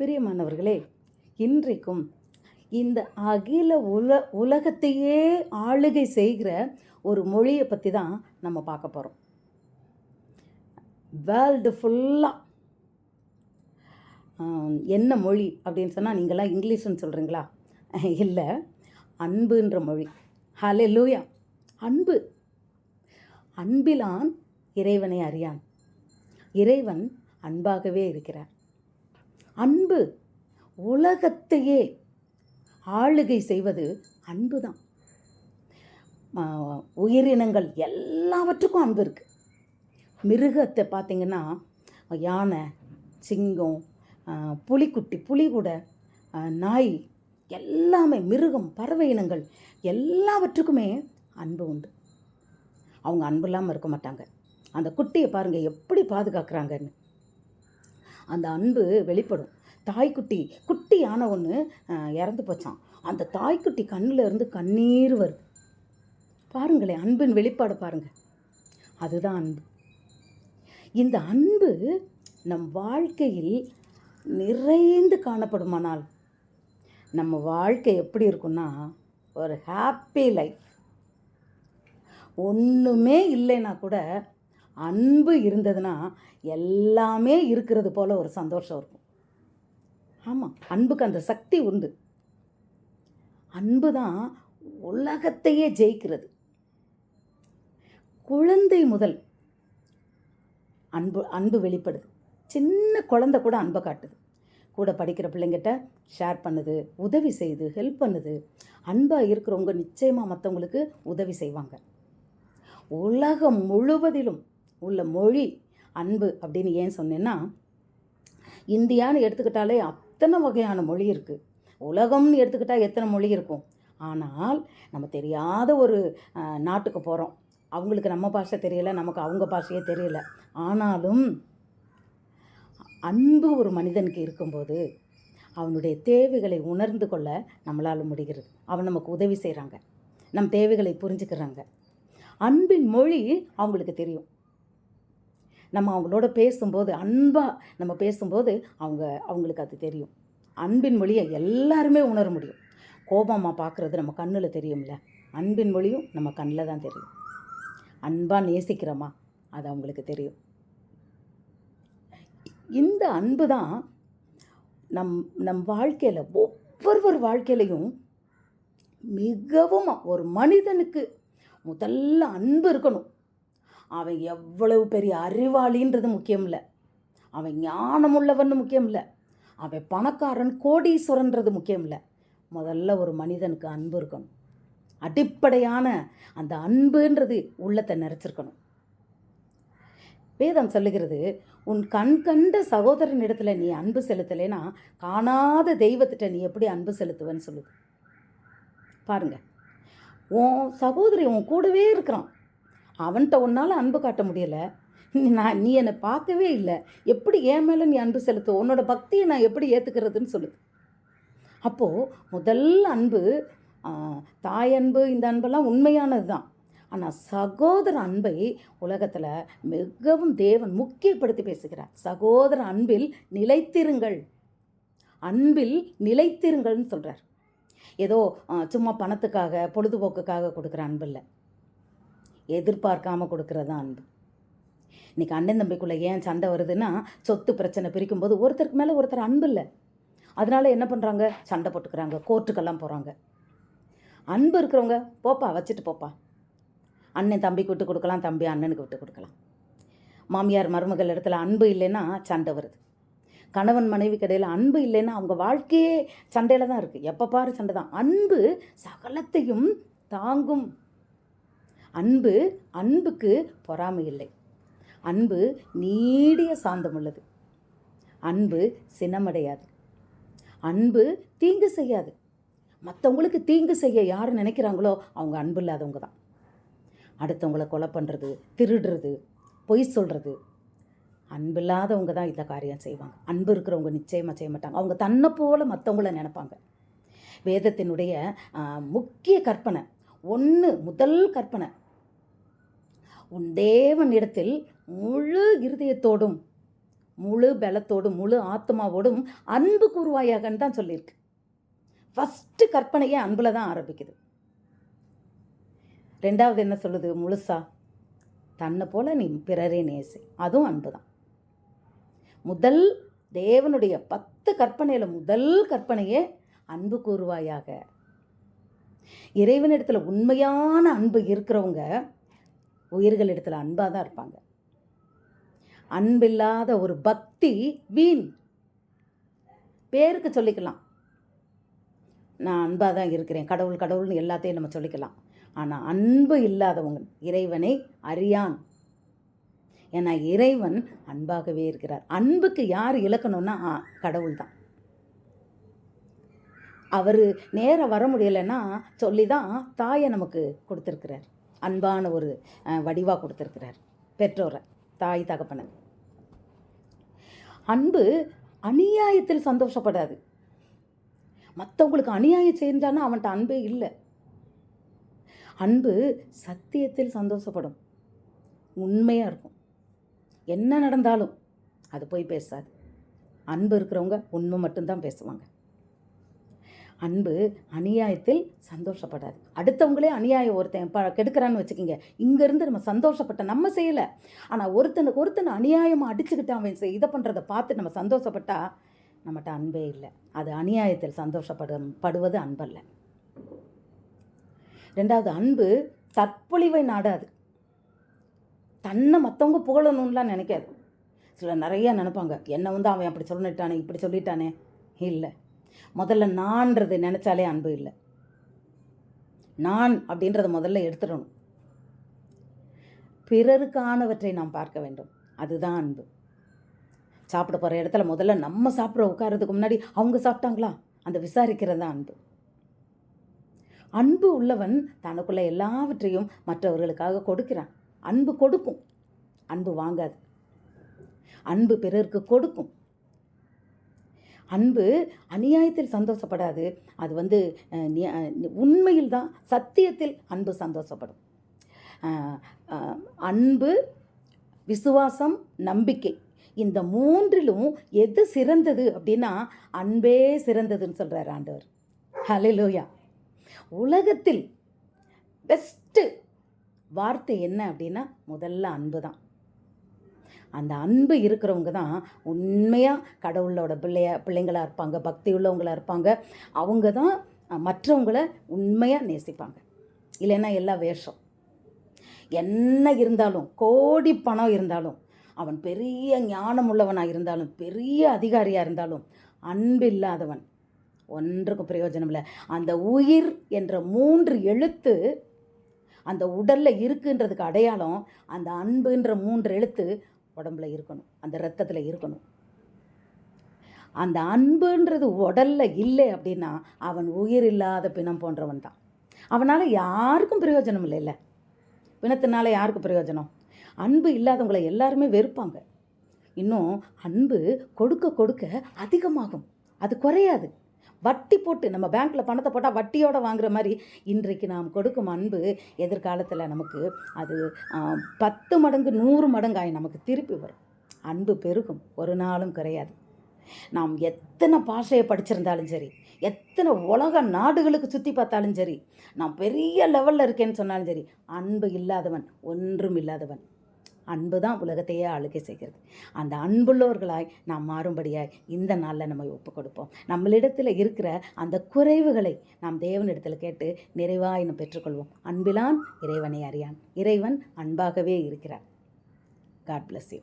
பிரியமானவர்களே இன்றைக்கும் இந்த அகில உல உலகத்தையே ஆளுகை செய்கிற ஒரு மொழியை பற்றி தான் நம்ம பார்க்க போகிறோம் வேர்ல்டு ஃபுல்லாக என்ன மொழி அப்படின்னு சொன்னால் நீங்களாம் இங்கிலீஷ்னு சொல்கிறீங்களா இல்லை அன்புன்ற மொழி. ஹலே லூயா அன்பு. அன்பிலான் இறைவனை அறியான். இறைவன் அன்பாகவே இருக்கிறார். அன்பு. உலகத்தையே ஆளுகை செய்வது அன்பு தான் உயிரினங்கள் எல்லாவற்றுக்கும் அன்பு இருக்குது மிருகத்தை பார்த்திங்கன்னா யானை சிங்கம் புலிக்குட்டி புலி கூட நாய் எல்லாமே மிருகம் பறவை இனங்கள் எல்லாவற்றுக்குமே அன்பு உண்டு. அவங்க அன்பு இல்லாமல் இருக்க மாட்டாங்க. அந்த குட்டியை பாருங்கள் எப்படி பாதுகாக்கிறாங்கன்னு. அந்த அன்பு வெளிப்படும். தாய்க்குட்டி குட்டி யானை ஒன்று இறந்து போச்சான் அந்த தாய்க்குட்டி கண்ணில் இருந்து கண்ணீர் வருது. பாருங்களேன் அன்பின் வெளிப்பாடு பாருங்கள் அதுதான் அன்பு. இந்த அன்பு நம் வாழ்க்கையில் நிறைந்து காணப்படுமானால் நம்ம வாழ்க்கை எப்படி இருக்கும்னா ஒரு ஹாப்பி லைஃப். ஒன்றுமே இல்லைன்னா கூட அன்பு இருந்ததுன்னா எல்லாமே இருக்கிறது போல் ஒரு சந்தோஷம் இருக்கும். ஆமாம் அன்புக்கு அந்த சக்தி உண்டு. அன்பு தான் உலகத்தையே ஜெயிக்கிறது. குழந்தை முதல் அன்பு அன்பு வெளிப்படுது. சின்ன குழந்தை கூட அன்பை காட்டுது. கூட படிக்கிற பிள்ளைங்கிட்ட ஷேர் பண்ணுது உதவி செய்யுது ஹெல்ப் பண்ணுது. அன்பாக இருக்கிறவங்க நிச்சயமாக மற்றவங்களுக்கு உதவி செய்வாங்க. உலகம் முழுவதிலும் உள்ள மொழி அன்பு அப்படின்னு ஏன் சொன்னேன்னா இந்தியான்னு எடுத்துக்கிட்டாலே அத்தனை வகையான மொழி இருக்குது உலகம்னு எடுத்துக்கிட்டால் எத்தனை மொழி இருக்கும்? ஆனால் நம்ம தெரியாத ஒரு நாட்டுக்கு போகிறோம் அவங்களுக்கு நம்ம பாஷை தெரியல நமக்கு அவங்க பாஷையே தெரியல. ஆனாலும் அன்பு ஒரு மனிதனுக்கு இருக்கும்போது அவனுடைய தேவைகளை உணர்ந்து கொள்ள நம்மளால் முடிகிறது. அவன் நமக்கு உதவி செய்கிறாங்க நம் தேவைகளை புரிஞ்சுக்கிறாங்க. அன்பின் மொழி அவங்களுக்கு தெரியும். நம்ம அவங்களோட பேசும்போது அன்பாக நம்ம பேசும்போது அவங்க அவங்களுக்கு அது தெரியும். அன்பின் மொழியை எல்லாருமே உணர முடியும். கோபமாக பார்க்குறது நம்ம கண்ணில் தெரியும்ல. அன்பின் மொழியும் நம்ம கண்ணில் தான் தெரியும். அன்பாக நேசிக்கிறோமா? அது அவங்களுக்கு தெரியும். இந்த அன்பு தான் நம் நம் வாழ்க்கையில் ஒவ்வொருவர் வாழ்க்கையிலையும் மிகவும் ஒரு மனிதனுக்கு முதல்ல அன்பு இருக்கணும். அவன் எவ்வளவு பெரிய அறிவாளின்றது முக்கியம் இல்லை அவன் ஞானமுள்ளவன்னு முக்கியம் இல்லை அவன் பணக்காரன் கோடீஸ்வரன்றது முக்கியம் இல்லை முதல்ல ஒரு மனிதனுக்கு அன்பு இருக்கணும். அடிப்படையான அந்த அன்புன்றது உள்ளத்தை நிறைச்சிருக்கணும். வேதம் சொல்லுகிறது உன் கண் கண்ட சகோதரன் இடத்துல நீ அன்பு செலுத்தலைன்னா காணாத தெய்வத்திட்ட நீ எப்படி அன்பு செலுத்துவேன்னு சொல்லுது. பாருங்க. உன் சகோதரி உன் கூடவே இருக்கிறான். அவன்கிட்ட உன்னால் அன்பு காட்ட முடியலை. நான் நீ என்னை பார்க்கவே இல்லை. எப்படி ஏன் மேலே நீ அன்பு செலுத்து? உன்னோட பக்தியை நான் எப்படி ஏற்றுக்கிறதுன்னு சொல்லுது அப்போது முதல் அன்பு தாய் அன்பு இந்த அன்பெல்லாம் உண்மையானது தான் ஆனால் சகோதர அன்பை உலகத்தில் மிகவும் தேவன் முக்கியப்படுத்தி பேசுகிறார். சகோதர அன்பில் நிலைத்திருங்கள். அன்பில் நிலைத்திருங்கள்னு சொல்கிறார் ஏதோ சும்மா பணத்துக்காக பொழுதுபோக்குக்காக கொடுக்குற அன்பு இல்லை. எதிர்பார்க்காம கொடுக்கறது தான் அன்பு. இன்னைக்கு அண்ணன் தம்பிக்குள்ளே ஏன் சண்டை வருதுன்னா சொத்து பிரச்சனை பிரிக்கும்போது ஒருத்தருக்கு மேலே ஒருத்தர் அன்பு இல்லை. அதனால என்ன பண்ணுறாங்க சண்டை போட்டுக்கிறாங்க கோர்ட்டுக்கெல்லாம் போகிறாங்க அன்பு இருக்கிறவங்க போப்பா வச்சுட்டு போப்பா. அண்ணன் தம்பிக்கு விட்டு கொடுக்கலாம் தம்பி அண்ணனுக்கு விட்டு கொடுக்கலாம். மாமியார் மருமகள் இடத்துல அன்பு இல்லைன்னா சண்டை வருது. கணவன் மனைவி கடையில் அன்பு இல்லைன்னா அவங்க வாழ்க்கையே சண்டையில் தான் இருக்குது எப்போ பாரு சண்டை தான். அன்பு சகலத்தையும் தாங்கும். அன்பு அன்புக்கு பொறாமை இல்லை. அன்பு நீடிய சாந்தம் உள்ளது அன்பு சினமடையாது. அன்பு தீங்கு செய்யாது. மற்றவங்களுக்கு தீங்கு செய்ய யார் நினைக்கிறாங்களோ அவங்க அன்பு இல்லாதவங்க தான். அடுத்தவங்கள கொலை பண்ணுறது திருடுறது பொய் சொல்கிறது அன்பில்லாதவங்க தான் இந்த காரியம் செய்வாங்க. அன்பு இருக்கிறவங்க நிச்சயமாக செய்ய மாட்டாங்க. அவங்க தன்னை போல் மற்றவங்கள நினைப்பாங்க. வேதத்தினுடைய முக்கிய கற்பனை ஒன்று முதல் கற்பனை உன் தேவன் இடத்தில் முழு இருதயத்தோடும் முழு பலத்தோடும் முழு ஆத்மாவோடும் அன்பு கூறுவாயாகன்னு தான் சொல்லியிருக்கு. ஃபஸ்ட்டு கற்பனையே அன்பில் தான் ஆரம்பிக்குது. ரெண்டாவது என்ன சொல்லுது? முழுசா தன்னை போல நீ பிறரே நேசி. அதுவும் அன்பு தான். முதல் தேவனுடைய பத்து கற்பனையில் முதல் கற்பனையே அன்பு கூறுவாயாக. இறைவனிடத்தில் உண்மையான அன்பு இருக்கிறவங்க உயிர்களிடத்தில் அன்பாக தான் இருப்பாங்க. அன்பில்லாத ஒரு பக்தி வீண். பேருக்கு சொல்லிக்கலாம். நான் அன்பாக தான் இருக்கிறேன் கடவுள் கடவுள்னு எல்லாத்தையும் நம்ம சொல்லிக்கலாம். ஆனால் அன்பு இல்லாதவங்க இறைவனை அறியான். ஏன்னா இறைவன் அன்பாகவே இருக்கிறார். அன்புக்கு யார் இழக்கணும்னா ஆ, கடவுள் தான். அவர் நேராக வர முடியலைன்னா சொல்லி தான் தாயை நமக்கு கொடுத்துருக்கிறார். அன்பான ஒரு வடிவாக கொடுத்துருக்கிறார். பெற்றோரை தாய் தகப்பனை. அன்பு அநியாயத்தில் சந்தோஷப்படாது. மற்றவங்களுக்கு அநியாயம் செஞ்சானா அவன்கிட்ட அன்பே இல்லை. அன்பு சத்தியத்தில் சந்தோஷப்படும். உண்மையாக இருக்கும். என்ன நடந்தாலும் அது போய் பேசாது. அன்பு இருக்கிறவங்க உண்மை மட்டும்தான் பேசுவாங்க. அன்பு அநியாயத்தில் சந்தோஷப்படாது. அடுத்தவங்களே அநியாயம் ஒருத்தன் ப கெடுக்கிறான்னு வச்சுக்கிங்க. இங்கேருந்து நம்ம சந்தோஷப்பட்ட நம்ம செய்யலை. ஆனால் ஒருத்தனுக்கு ஒருத்தனை அநியாயமாக அடிச்சுக்கிட்டு அவன் செய்- இதை பண்ணுறதை பார்த்து நம்ம சந்தோஷப்பட்டா நம்மகிட்ட அன்பே இல்லை. அது அநியாயத்தில் சந்தோஷப்படும் படுவது அன்பல்ல. ரெண்டாவது அன்பு தற்பொழிவை நாடாது. தன்னை மற்றவங்க புகழணும்லாம் நினைக்காது. சில நிறையா நினைப்பாங்க. என்னை வந்து அவன் அப்படி சொல்லிட்டானே இப்படி சொல்லிட்டானே? இல்லை. முதல்ல நான்றது நினச்சாலே அன்பு இல்லை. நான் அப்படின்றத முதல்ல எடுத்துடணும். பிறருக்கானவற்றை நாம் பார்க்க வேண்டும். அதுதான் அன்பு. சாப்பிட போகிற இடத்துல முதல்ல நம்ம சாப்பிட உட்கார்றதுக்கு முன்னாடி அவங்க சாப்பிட்டாங்களா? அந்த விசாரிக்கிறது தான் அன்பு. அன்பு உள்ளவன் தனக்குள்ள எல்லாவற்றையும் மற்றவர்களுக்காக கொடுக்கிறான். அன்பு கொடுக்கும். அன்பு வாங்காது. அன்பு பிறருக்கு கொடுக்கும். அன்பு அநியாயத்தில் சந்தோஷப்படாது. அது வந்து உண்மையில் தான் சத்தியத்தில் அன்பு சந்தோஷப்படும். அன்பு விசுவாசம் நம்பிக்கை இந்த மூன்றிலும் எது சிறந்தது அப்படின்னா அன்பே சிறந்ததுன்னு சொல்கிறார் ஆண்டவர். ஹalleluya உலகத்தில் பெஸ்ட்டு வார்த்தை என்ன அப்படின்னா முதல்ல அன்பு தான் அந்த அன்பு இருக்கிறவங்க தான் உண்மையாக கடவுளோட பிள்ளைய பிள்ளைங்களாக இருப்பாங்க பக்தி உள்ளவங்களா இருப்பாங்க. அவங்க தான் மற்றவங்களை மற்றவங்கள உண்மையாக நேசிப்பாங்க. இல்லைன்னா எல்லா வேஷம். என்ன இருந்தாலும் கோடி பணம் இருந்தாலும் அவன் பெரிய ஞானம் உள்ளவனாக இருந்தாலும் பெரிய அதிகாரியாக இருந்தாலும் அன்பு இல்லாதவன் ஒன்றுக்கும் பிரயோஜனம் இல்லை. அந்த உயிர் என்ற மூன்று எழுத்து அந்த உடலில் இருக்குன்றதுக்கு அடையாளம் அந்த அன்புன்ற மூன்று எழுத்து உடம்புல இருக்கணும். அந்த ரத்தத்தில் இருக்கணும். அந்த அன்புன்றது உடலில் இல்லை அப்படின்னா அவன் உயிர் இல்லாத பிணம் போன்றவன் தான். அவனால் யாருக்கும் பிரயோஜனம் இல்லைல்ல பிணத்தினால யாருக்கு பிரயோஜனம்? அன்பு இல்லாதவங்களை எல்லாருமே வெறுப்பாங்க. இன்னும் அன்பு கொடுக்க கொடுக்க அதிகமாகும். அது குறையாது. வட்டி போட்டு நம்ம பேங்க்கில் பணத்தை போட்டால் வட்டியோட வாங்குற மாதிரி இன்றைக்கு நாம் கொடுக்கும் அன்பு எதிர்காலத்தில் நமக்கு அது பத்து மடங்கு நூறு மடங்காய் நமக்கு திருப்பி வரும். அன்பு பெருகும் ஒரு நாளும் குறையாது. நாம் எத்தனை பாஷையை படிச்சிருந்தாலும் சரி எத்தனை உலக நாடுகளுக்கு சுற்றி பார்த்தாலும் சரி நான் பெரிய லெவலில் இருக்கேன்னு சொன்னாலும் சரி அன்பு இல்லாதவன் ஒன்றும் இல்லாதவன். அன்பு தான் உலகத்தையே ஆளுகை செய்கிறது. அந்த அன்புள்ளவர்களாய் நாம் மாறும்படியாய் இந்த நாளில் நம்ம ஒப்பு கொடுப்போம். நம்மளிடத்தில் இருக்கிற அந்த குறைவுகளை நாம் தேவனிடத்தில் கேட்டு நிறைவாய் இன்னும் பெற்றுக்கொள்வோம். அன்பிலான் இறைவனை அறியான். இறைவன் அன்பாகவே இருக்கிறார். God bless you